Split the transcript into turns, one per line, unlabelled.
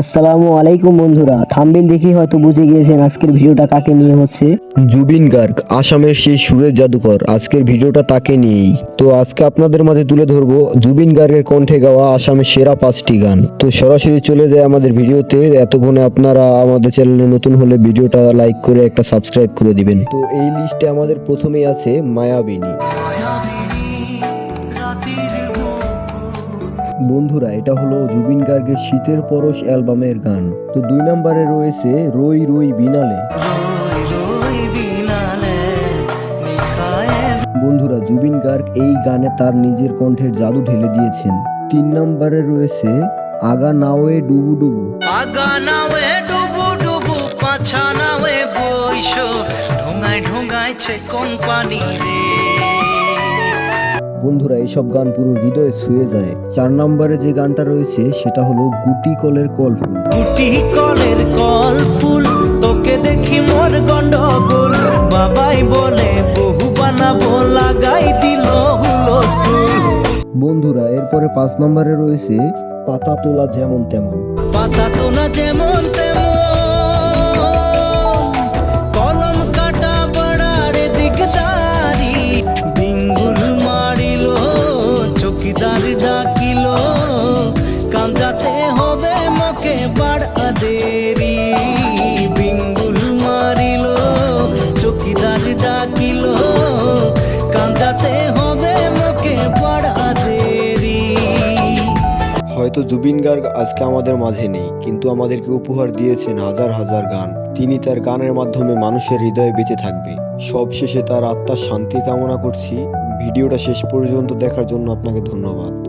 আসসালামু আলাইকুম বন্ধুরা। থাম্বেল দেখে হয়তো বুঝে গিয়েছেন আজকের ভিডিওটা কাকে নিয়ে হচ্ছে।
জুবিন গার্গ, আসামের সেই সুরের জাদুকর। আজকের ভিডিওটা তাকে নিয়েই। তো আজকে আপনাদের মাঝে তুলে ধরবো জুবিন গার্গের কণ্ঠে গাওয়া আসামের সেরা পাঁচটি গান। তো সরাসরি চলে যায় আমাদের ভিডিওতে। এতক্ষণে আপনারা আমাদের চ্যানেলে নতুন হলে ভিডিওটা লাইক করে একটা সাবস্ক্রাইব করে দিবেন। তো এই লিস্টে আমাদের প্রথমেই আছে মায়াবিনী। বন্ধুরা, এটা হলো জুবিন গার্গের শীতের পরশ অ্যালবামের গান। তো দুই নম্বরে রয়েছে রই রই বিনালে। বন্ধুরা, জুবিন গার্গ এই গানে তার নিজের কণ্ঠের জাদু ঢেলে দিয়েছেন। তিন নম্বরে রয়েছে আগা নাওয়ে ডুবু ডুবু।
আগা নাওয়ে ডুবু ডুবু, পাছা নাওয়ে ঢোঙায় ঢোঙাইছে কোম্পানি রে
বন্ধুরা এইসব গান পুরো হৃদয়ে ছুঁয়ে যায়। চার নম্বরে যে গানটা রয়েছে সেটা হলো গুটি কলের কলফুল।
গুটি কলের কল ফুল তোকে দেখি মোর গন্ডগোল। বাবাই বলে বহু বানাবো লাগাই দিল হুলস্থুল।
বন্ধুরা এরপরে পাঁচ নম্বরে রয়েছে পাতা তোলা যেমন তেমন।
পাতা তোলা যেমন তেমন হবে মকে বাড় দেরি
হয়তো জুবিন গার্গ আজকে আমাদের মাঝে নেই, কিন্তু আমাদেরকে উপহার দিয়েছেন হাজার হাজার গান। তিনি তার গানের মাধ্যমে মানুষের হৃদয়ে বেঁচে থাকবে। সবশেষে তার আত্মার শান্তি কামনা করছি। ভিডিওটা শেষ পর্যন্ত দেখার জন্য আপনাকে ধন্যবাদ।